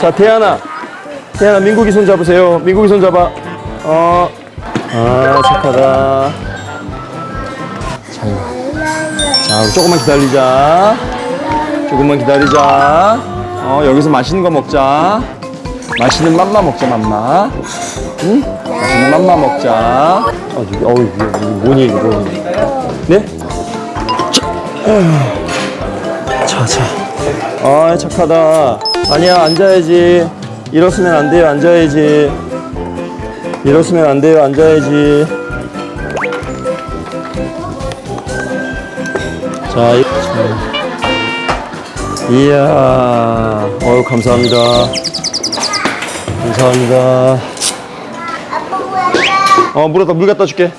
자, 태연아. 태연아, 민국이 손 잡으세요. 민국이 손 잡아. 어. 아, 착하다. 자, 자, 우리 조금만 기다리자. 조금만 기다리자. 어, 여기서 맛있는 거 먹자. 맛있는 맘마 먹자, 맘마. 응? 맛있는 맘마 먹자. 아, 저기, 어우, 이거, 이거 뭐니, 이거 뭐니. 네? 자, 자. 아, 착하다. 아니야, 앉아야지. 일어서면 안 돼요, 앉아야지. 일어서면 안 돼요, 앉아야지. 자, 이. 이야, 어유 감사합니다. 감사합니다. 어, 물 갖다, 물 갖다 줄게.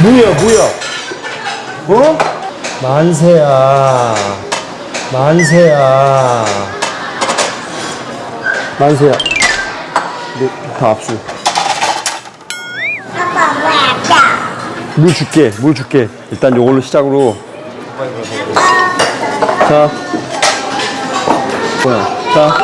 뭐야, 뭐야? 어? 만세야. 만세야. 만세야. 네, 다 압수. 아빠 왜 아빠 물 줄게, 물 줄게. 일단 요걸로 시작으로. 자. 뭐야, 자.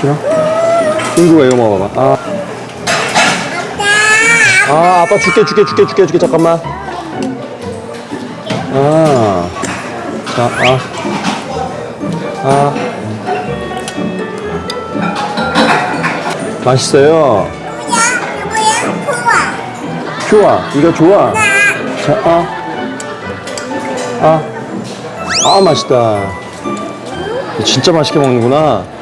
싫어? 친구가 이거 먹어봐. 아. 아, 아빠 줄게, 줄게, 줄게, 줄게, 줄게, 잠깐만. 아. 자, 아. 아. 맛있어요. 좋아. 이거 좋아. 자, 아. 아. 아, 맛있다. 진짜 맛있게 먹는구나.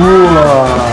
우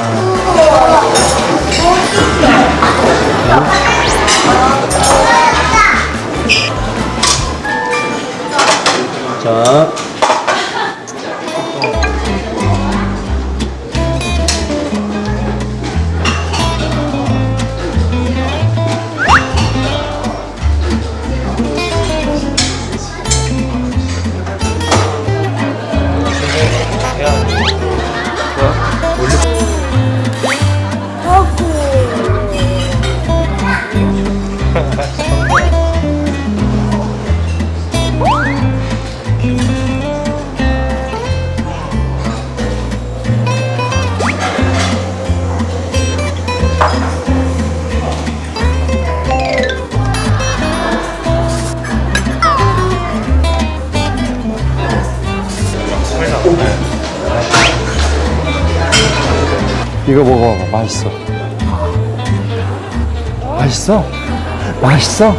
이거 먹어봐. 맛있어. 맛있어? 맛있어?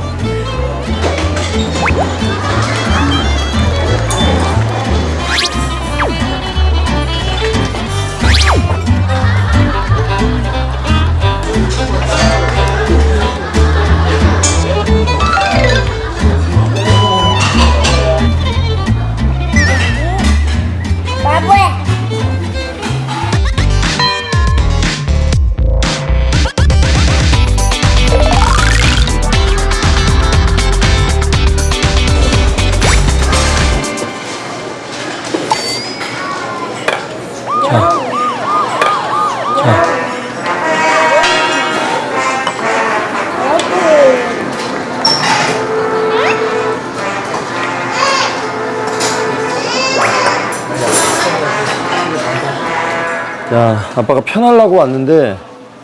아빠가 편하려고 왔는데,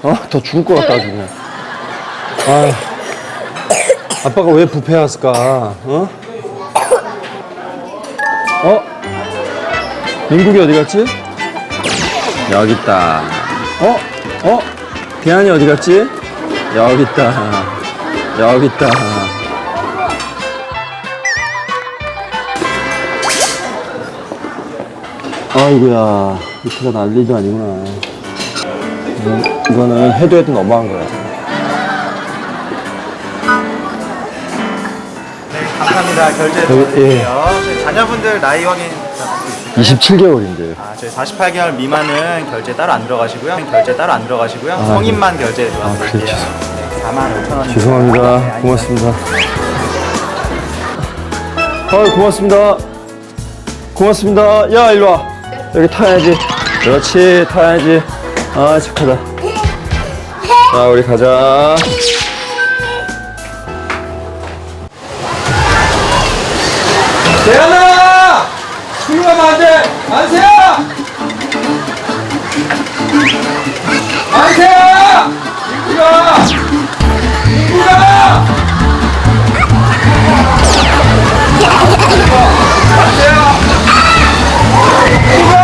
어? 더 죽을 것 같다, 아주 그냥. 아, 아빠가 왜 왔을까, 어? 어? 민국이 어디 갔지? 여기 있다. 어? 어? 대한이 어디 갔지? 여기 있다. 여기 있다. 아이고야, 이트가 난리도 아니구나. 이건- 이거 는 해도 해도 너무한 거야. 감사합니다. 결제 도와드릴게요. 저희 자녀분들 나이 확인. 27개월인데요. 아, 저희 48개월 미만은 결제 따로 안 들어가시고요. 결제 따로 안 들어가시고요. 아, 성인만 결제 아, 도와드릴게요. 그래, 네, 4만 5천 원. 죄송합니다. 고맙습니다. 아, 고맙습니다. 고맙습니다. 야, 일로 와. 여기 타야지. 그렇지, 타야지. 아, 착하다. 자, 우리 가자. 대현아! 뒤로 가면 안 돼! 안세야! 안세야! 민구가! 민구가! 안세야! 민구가!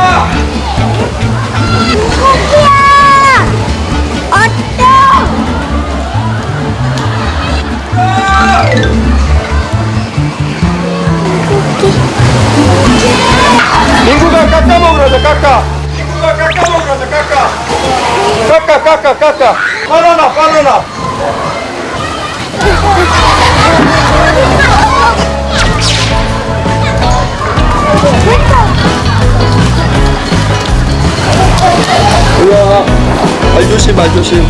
민구가 깎아 먹으라자 깎아. 민구가 깎아 먹으라자 깎아. 깎아 깎아 깎아. 바나나 바나나. 우와. 말 조심 말 조심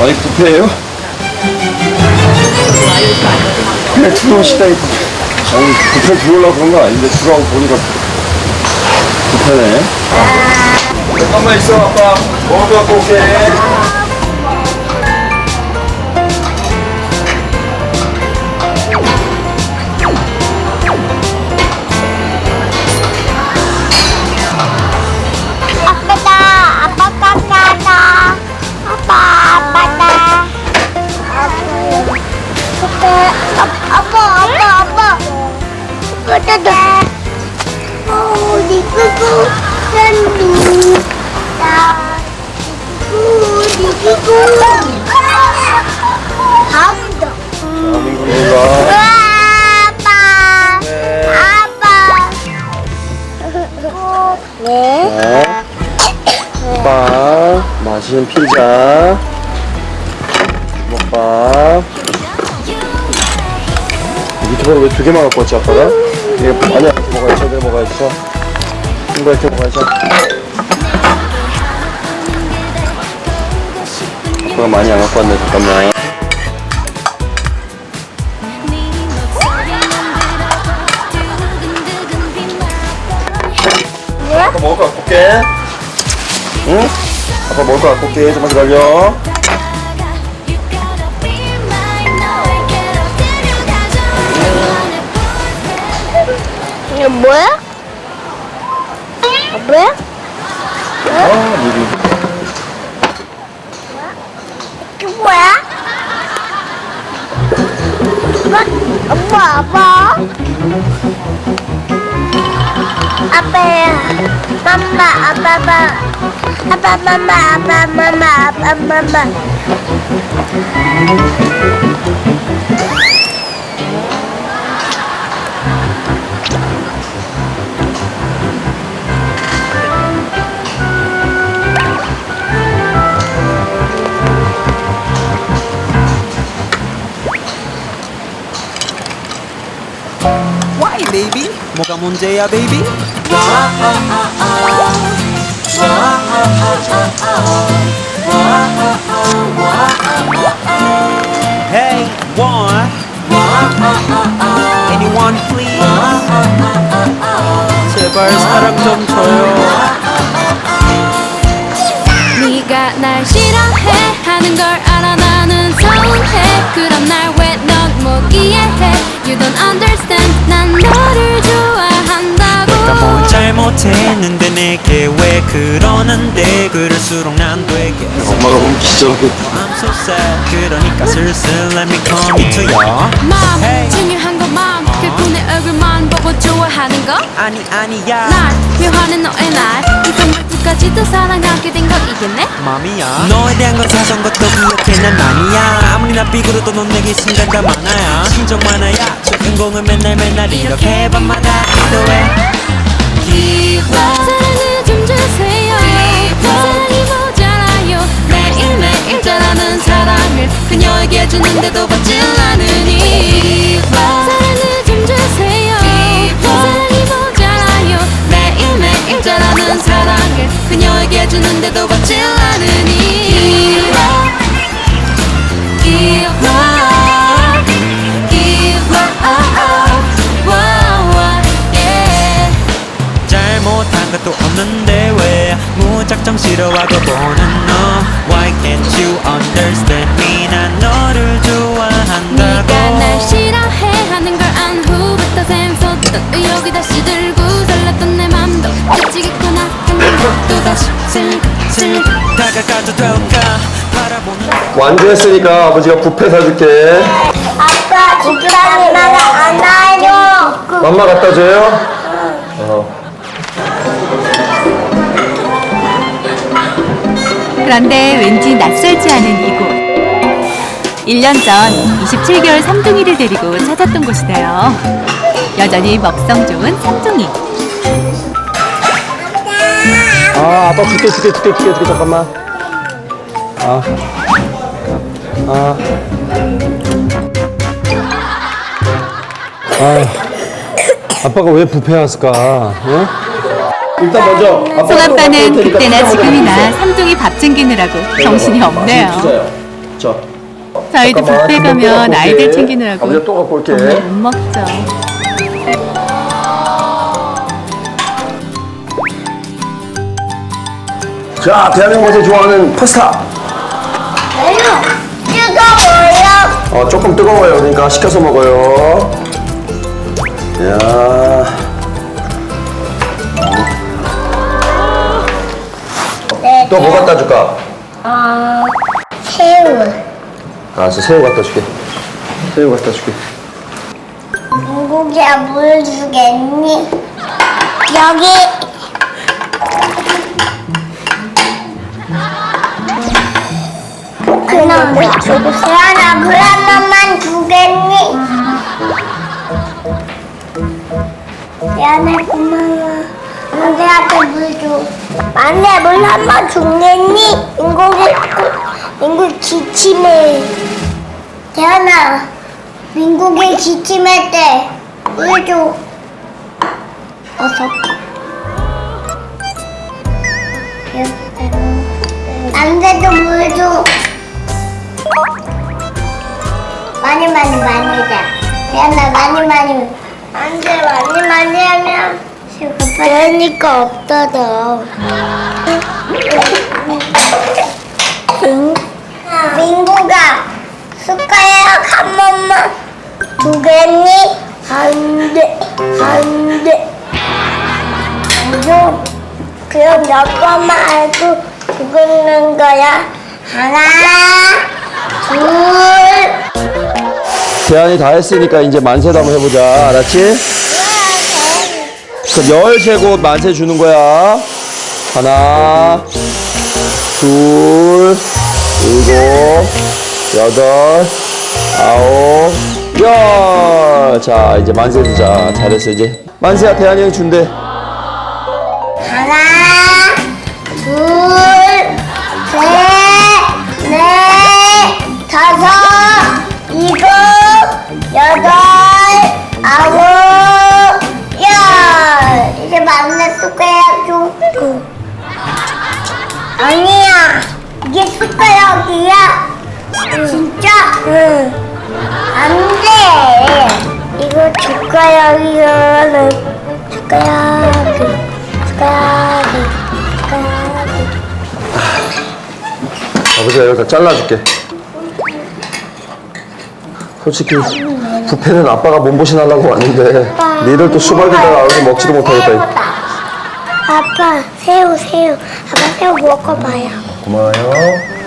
아니 뷔페예요? 그냥 들어오시다 이거 아니 뷔페 들어오려고 그런 건 아닌데 들어가고 보니까 뷔페네. 잠깐만 있어 아빠. 먹을 거 갖고 올게 맛있는 피자, 먹밥. 유튜브를 왜 두 개만 갖고 왔지, 아빠가? 이게 아니야, 이렇게 먹어야지, 이렇게 먹어야지. 자, 이거 이렇게 먹어야지. 아빠가 많이 안 갖고 왔네, 잠깐만. 아빠 먹을 거 갖고 올게. 응? 아빠 먹을 거 갖고 올게. 좀만 기다려. 이게 뭐야? 뭐야? 아, 미리. 이게 뭐야? 아빠, 아빠, 아빠. 아빠야. 맘마, 아빠, 아 빠. 아빠, 맘마, 아빠, 맘마, 아빠, 맘마. Why baby? 뭐가 문제야 baby? Hey, 못했는데 내게 왜 그러는데? 그럴수록 난 되게 엄마가 보면 기절하겠다. I'm so sad. 그러니까 슬슬 let me come into your 맘 Hey. 중요한 건맘 그분의 얼굴만 보고 좋아하는 거? 아니 아니야. 날 미워하는 너의 날. 이성 말투까지도 사랑하게 된 거 이겠네? 맘이야. 너에 대한 건 사소한 것도 기억해 난 아니야. 아무리 나 삐그러도 넌 내게 순간 다 많아야. 신정 많아야. 주인공은 맨날 맨날 이렇게 밤마다 기도해 사랑을 좀 주세 가가도 될까 바라보는 완주했으니까 아버지가 뷔페 사줄게. 아빠, 집사람 나를 안아요. 맘마 갖다 줘요? 어. 그런데 왠지 낯설지 않은 이곳. 1년 전 27개월 삼둥이를 데리고 찾았던 곳이래요. 여전히 먹성 좋은 삼둥이. 아, 아빠 줄게, 줄게, 줄게, 줄게, 줄게, 잠깐만. 아. 아. 아. 아빠가 왜 왔을까? 어? 일단 먼저 테니까 그때나 지금이나. 삼둥이 밥 챙기느라고 정신이 아, 없네요. 자, 저희도 또 가면 아이들. 챙기느라고 또 갖고 올게. 정말 못 먹죠. 자, 대한민국에서 좋아하는 파스타. 어, 조금 뜨거워요. 그러니까 식혀서 먹어요. 야. 네, 또 뭐 갖다 줄까? 어, 새우. 알았어, 새우 갖다 줄게. 새우 갖다 줄게. 고기야 물 주겠니? 여기. 물한 번만 주겠니? 세연아 고마워. 안돼한테 물 줘. 안돼 물 한 번 주겠니? 민국이 민국 기침해. 세연아 민국이 기침할 때 물 줘. 어서. 안돼도 물 줘. 많이 많이 많이 자. 세연아 많이 많이. 안돼 많이 많이 하면 그러니까 없어져. 민, 민구가 숟가락 한 번만 주겠니? 안 돼, 안 돼. 안 줘. 그럼 몇 번만 알고 죽는 거야? 하나, 둘, 대안이 다 했으니까 이제 만세도 한번 해보자. 알았지? 그럼 열 세고 만세 주는 거야. 하나, 둘, 일곱, 여덟, 아홉, 열. 자, 이제 만세 주자. 잘했어, 이제. 만세야, 대안이 형 준대. 하나, 둘, 숟가락 줘. 아니야. 이게 숟가락이야. 진짜? 응. 안 돼. 이거 숟가락이야. 숟가락이. 숟가락이. 숟가락이. 아버지가 여기다 잘라줄게. 솔직히 부패는 아빠가 몸보신 하려고 왔는데 니들 또 수박에다가 얼굴 먹지도 못하겠다. 아빠 새우 새우 아빠 새우 먹어봐요 고마워요.